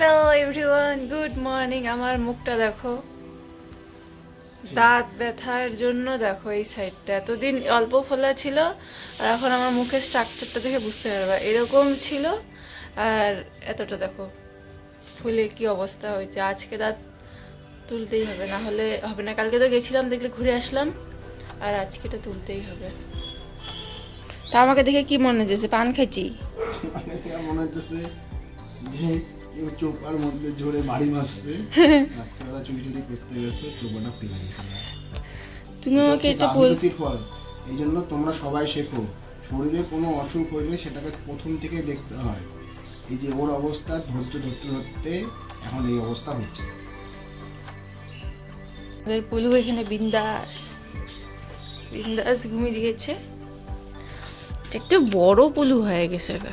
Hello everyone good morning আমার মুখটা দেখো। দাঁত ব্যথার জন্য দেখো এই সাইডটা এতদিন অল্প ফোলা ছিল আর এখন আমার মুখের স্ট্রাকচারটা দেখে বুঝতে পারবা। এরকম ছিল আর এতটা দেখো। ফুলে কি অবস্থা হয়েছে? আজকে দাঁত তুলতেই হবে না হলে হবে না। কালকে তো গেছিলাম দেখলে ঘুরে আসলাম আর আজকে এটা তুলতেই হবে। তা আমাকে দেখে কি মনে হচ্ছে পান খেয়েছি? মানে হচ্ছে যে চোপার মধ্যে জোরে বাড়ি মারছে রাত্রেবেলা চুরি চুরি করতে গেছে চোপাটা পেয়ে গেছে তুমি আমাকে এটা বল ফল। এই জন্য তোমরা সবাই শেখো শরীরে কোনো অসুখ হইলে সেটাকে প্রথম থেকে দেখতে হয়। এই যে ওর অবস্থা ধৈর্য ধরতে ধরতে এখন এই অবস্থা হচ্ছে। আমাদের পুলু এখানে বিন্দাস বিন্দাস ঘুমিয়ে দিয়েছে। একটা বড় পুলু হয়ে গেছে গা।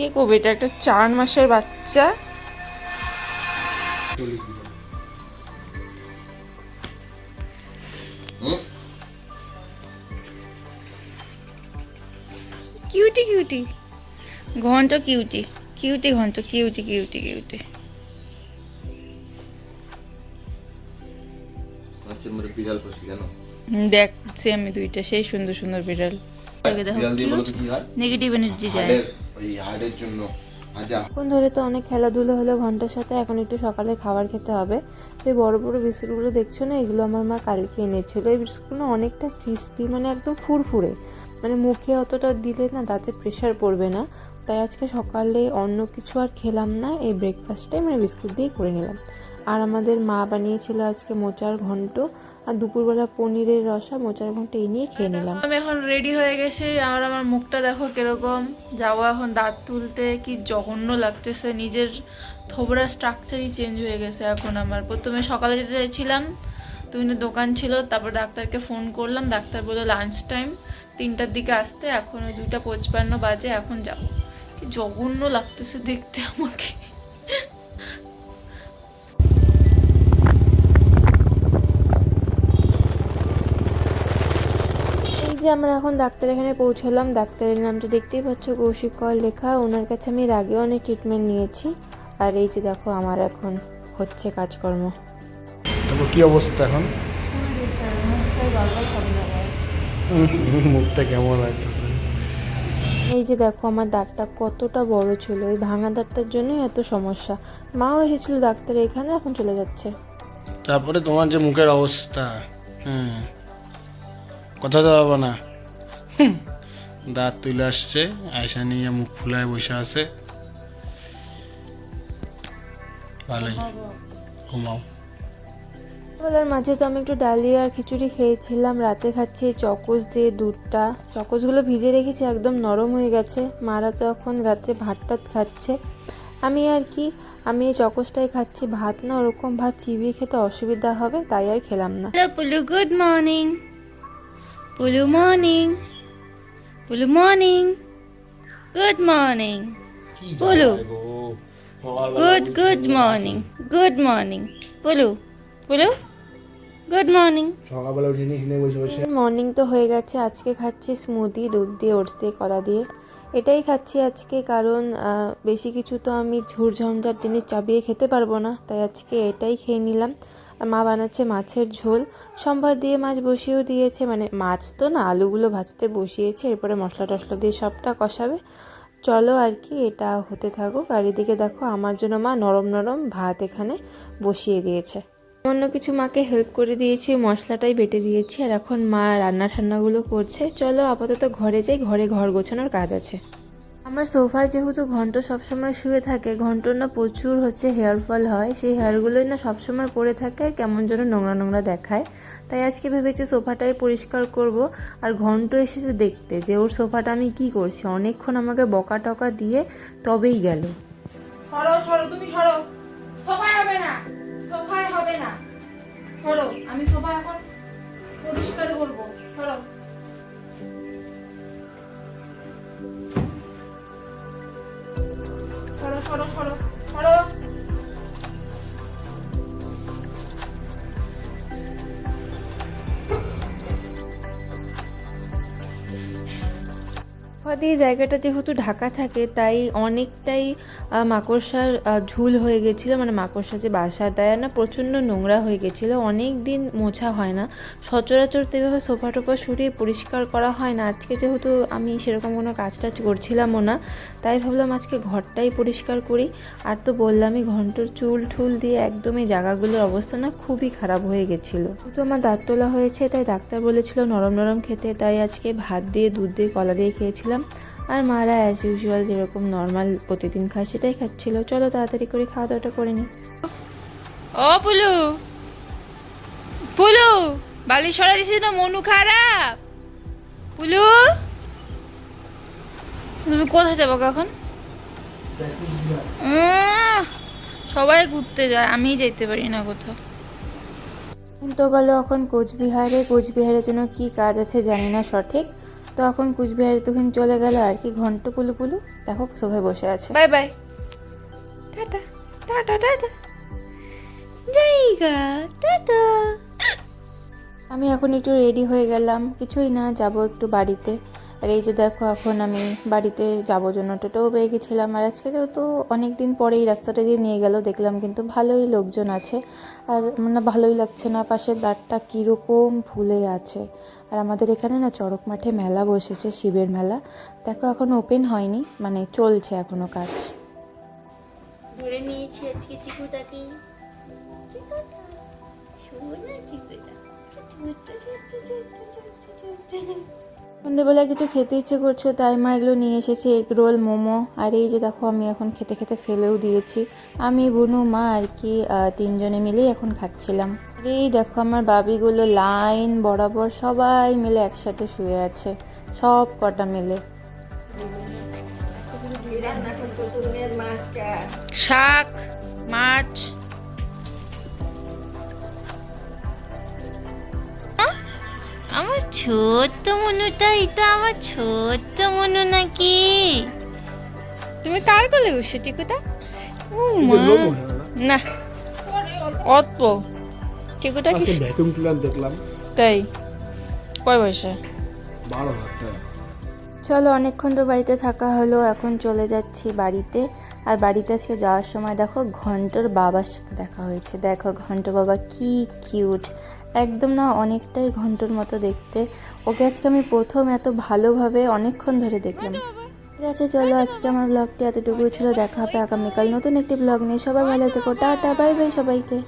কে কবে এটা একটা চার মাসের বাচ্চা। Cutie cutie. ঘন্ট কিউটি কিউটি ঘন্ট কিউটি কিউটি কিউটি। আচ্ছা বিড়াল কেন? দেখছি আমি দুইটা সেই সুন্দর সুন্দর বিড়াল। নেগেটিভ এনার্জি যায়। ওই হার্টের জন্য। এখন ধরে তো অনেক খেলাধুলো হলো, ঘণ্টার সাথে এখন একটু সকালের খাবার খেতে হবে। তো এই বড়ো বড়ো বিস্কুটগুলো দেখছ না? এগুলো আমার মা কালকে এনেছিল। এই বিস্কুটগুলো অনেকটা ক্রিস্পি মানে একদম ফুরফুরে। মানে মুখে অতটা দিলে না দাঁতে প্রেশার পড়বে না। তাই আজকে সকালে অন্য কিছু আর খেলাম না। এই ব্রেকফাস্টটাই মানে বিস্কুট দিয়ে করে নিলাম। আর আমাদের মা বানিয়েছিল আজকে মোচার ঘন্ট, আর দুপুরবেলা পনিরের রসা, মোচার ঘন্ট এই নিয়ে খেয়ে নিলাম। আমি এখন রেডি হয়ে গেছি, আর আমার মুখটা দেখো কীরকম। যাব এখন দাঁত তুলতে, কি জঘন্য লাগতেছে। নিজের থোবরা স্ট্রাকচারই চেঞ্জ হয়ে গেছে এখন আমার। প্রথমে সকালে যেতে চাইছিলাম তুই দোকান ছিল, তারপর ডাক্তারকে ফোন করলাম। ডাক্তার বলল লাঞ্চ টাইম তিনটার দিকে আসতে, এখন ওই দুইটা পঁচপান্ন বাজে, এখন যাব কি জঘন্য লাগতেছে দেখতে আমাকে। যে আমরা এখন ডাক্তার এখানে পৌঁছলাম ডাক্তারের নামটা দেখতেই পাচ্ছ কৌশিক কর লেখা। ওনার কাছে আমি এর আগেও অনেক ট্রিটমেন্ট নিয়েছি। আর এই যে দেখো আমার এখন হচ্ছে কাজকর্ম। কি অবস্থা এখন? মুখটা কেমন এই যে দেখো আমার দাঁতটা কতটা বড় ছিল। এই ভাঙা দাঁতটার জন্যই এত সমস্যা। মাও এসেছিল ডাক্তার এখানে এখন চলে যাচ্ছে। তারপরে তোমার যে মুখের অবস্থা হুম। কথা তো পাবো না। দাঁত তুলে আসছে আয়সা নিয়ে মুখ ফুলায় বসে আছে। ভালোই ঘুমাও। বেলার মাঝে তো আমি একটু ডালিয়া আর খিচুড়ি খেয়েছিলাম রাতে খাচ্ছি চকোস দিয়ে দুধটা। চকোসগুলো ভিজে রেখেছি একদম নরম হয়ে গেছে। মারা তো এখন রাতে ভাত টাত খাচ্ছে। আমি আর কি আমি এই চকোসটাই খাচ্ছি। ভাত না ওরকম ভাত চিবিয়ে খেতে অসুবিধা হবে তাই আর খেলাম না। Hello Pulu good morning. Pulu morning Pulu morning good morning Pulu good good morning good morning Pulu Pulu good morning সকালবেলা উঠে নিয়ে বসে বসে মর্নিং তো হয়ে গেছে। আজকে খাচ্ছি স্মুদি দুধ দিয়ে ওটস দিয়ে কলা দিয়ে। এটাই খাচ্ছি আজকে কারণ বেশি কিছু তো আমি ঝুরঝঞ্ঝার জিনিস চাবিয়ে খেতে পারব না। তাই আজকে এটাই খেয়ে নিলাম। মা বানাচ্ছে মাছের ঝোল। সোমবার দিয়ে মাছ বসিয়েও দিয়েছে মানে মাছ তো না, আলুগুলো ভাজতে বসিয়েছে, এরপরে মশলা টশলা দিয়ে সবটা কষাবে। চলো আর কি, এটা হতে থাকুক। আর এদিকে দেখো, আমার জন্য মা নরম নরম ভাত এখানে বসিয়ে দিয়েছে। অন্য কিছু মাকে হেল্প করে দিয়েছি, মশলাটাই বেটে দিয়েছি। আর এখন মা রান্না ঠান্নাগুলো করছে। চলো আপাতত ঘরে যাই, ঘরে ঘর গোছানোর কাজ আছে। আমার সোফায় যেহেতু ঘন্ট সবসময় শুয়ে থাকে, ঘন্টর না প্রচুর হচ্ছে হেয়ার ফল হয়, সেই হেয়ারগুলোই না সবসময় পরে থাকে আর কেমন যেন নোংরা নোংরা দেখায়। তাই আজকে ভেবেছি সোফাটাই পরিষ্কার করব আর ঘন্ট এসেছে দেখতে যে ওর সোফাটা আমি কি করছি। অনেকক্ষণ আমাকে বকা টকা দিয়ে তবেই গেল। সরো সরো, তুমি সরো। সোফায় হবে না, সোফায় হবে না। সরো, আমি সোফা এখন পরিষ্কার সরো। সরো সরো। সরো জায়গাটা যেহেতু ঢাকা থাকে, তাই অনেকটাই মাকড়সার ঝুল হয়ে গেছিল। মানে মাকড়সা যে বাসা দেয়, না, প্রচণ্ড নোংরা হয়ে গেছিল। অনেক দিন মোছা হয় না। সচরাচর তো এভাবে সোফা টোফা সরিয়ে পরিষ্কার করা হয় না। আজকে যেহেতু আমি সেরকম কোনো কাজ টাজ করছিলামও না, তাই ভাবলাম আজকে ঘরটাই পরিষ্কার করি। আর তো বললামই, ঘন্টর চুল ঠুল দিয়ে একদম এই জায়গাগুলোর অবস্থা না খুবই খারাপ হয়ে গেছিল। তো আমার দাঁত তোলা হয়েছে, তাই ডাক্তার বলেছিল নরম নরম খেতে। তাই আজকে ভাত দিয়ে, দুধ দিয়ে, কলা দিয়ে খেয়েছিলাম। আর মারা অ্যাজ ইউজুয়াল যেরকম নর্মাল প্রতিদিন খায় সেটাই খাচ্ছিল। চলো তাড়াতাড়ি করে খাওয়া দাওয়াটা করে নিই ও পুলু। পুলু বালি সরা দিছিস না মনু খারাপ। পুলু তুমি কোথায় যাব এখন? সবাই ঘুরতে যায় আমি যেতে পারি না কোথাও। তো গেল এখন কোচবিহারে। কোচবিহারের জন্য কি কাজ আছে জানি না সঠিক। তো এখন কোচবিহারে তখন চলে গেল আর কি ঘন্ট পুলু পুলু। দেখো সোফায় বসে আছে। Bye bye. Tata tata tata. জায়গা টাটা। আমি এখন একটু রেডি হয়ে গেলাম। কিছুই না যাব একটু বাড়িতে। আর এই যে দেখো, এখন আমি বাড়িতে যাব জন্য। টোটোও পেয়ে গেছিলাম। আর আজকে যেহেতু অনেক দিন পরে এই রাস্তাটা দিয়ে নিয়ে গেল, দেখলাম কিন্তু ভালোই লোকজন আছে। আর মানে ভালোই লাগছে না, পাশের দাঁড়টা কীরকম ফুলে আছে। আর আমাদের এখানে না, চড়ক মাঠে মেলা বসেছে, শিবের মেলা। দেখো, এখনও ওপেন হয়নি মানে চলছে এখনও কাজ। ধরে নিয়েছি আজকে সন্ধ্যেবেলায় কিছু খেতে ইচ্ছে করছে, তাই মা এগুলো নিয়ে এসেছে, এগ রোল, মোমো। আর এই যে দেখো, আমি এখন খেতে খেতে ফেলেও দিয়েছি। আমি, বুনু, মা আর কি তিনজনে মিলেই এখন খাচ্ছিলাম। এই দেখো, আমার বাবিগুলো লাইন বরাবর সবাই মিলে একসাথে শুয়ে আছে, সব কটা মিলে। শাক, মাছ ছোট্ট মনুটা এটা আমার ছোট্ট মনু নাকি। তুমি কার কোলে বসে টিকুটা ও মা। না? অত টিকুটা কি? ভ্যাকুম ক্লিনার দেখলাম। তাই। কয় পয়সা? বারো হাজার চলো অনেকক্ষণ তো বাড়িতে থাকা হলো এখন চলে যাচ্ছি বাড়িতে। আর বাড়িতে আজকে যাওয়ার সময় দেখো ঘণ্টার বাবার সাথে দেখা হয়েছে। দেখো ঘন্ট বাবা কি কিউট একদম না অনেকটাই ঘন্টর মতো দেখতে। ওকে আজকে আমি প্রথম এত ভালোভাবে অনেকক্ষণ ধরে দেখলাম। ঠিক আছে, চলো আজকে আমার ব্লগটি এতটুকু ছিল। দেখা হবে আগামীকাল নতুন একটি ব্লগ নিয়ে। সবাই ভালো থেকো। টাটা বাই বাই সবাইকে।